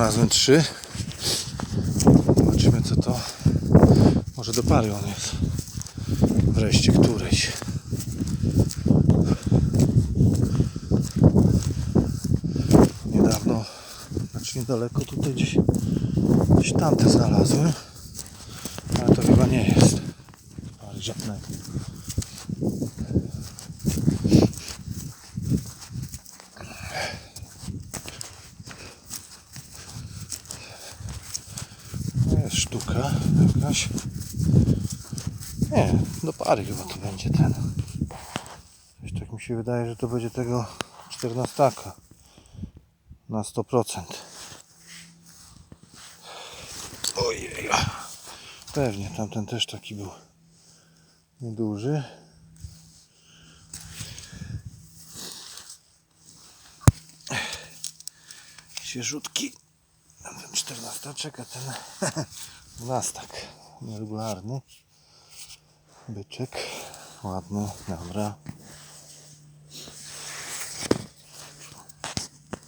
Znalazłem trzy. Zobaczymy co to. Może do pary on jest. Wreszcie któryś. Niedawno, znaczy niedaleko tutaj gdzieś, gdzieś tamte znalazłem. Ale to chyba nie jest. Pary żadnego. To jest sztuka jakaś. Nie, do pary chyba to będzie ten. Coś tak mi się wydaje, że to będzie tego 14 na 100%. Ojej. Pewnie tamten też taki był nieduży. Świeżutki. A ten 14 czeka ten 12 nieregularny. Byczek. Ładny, dobra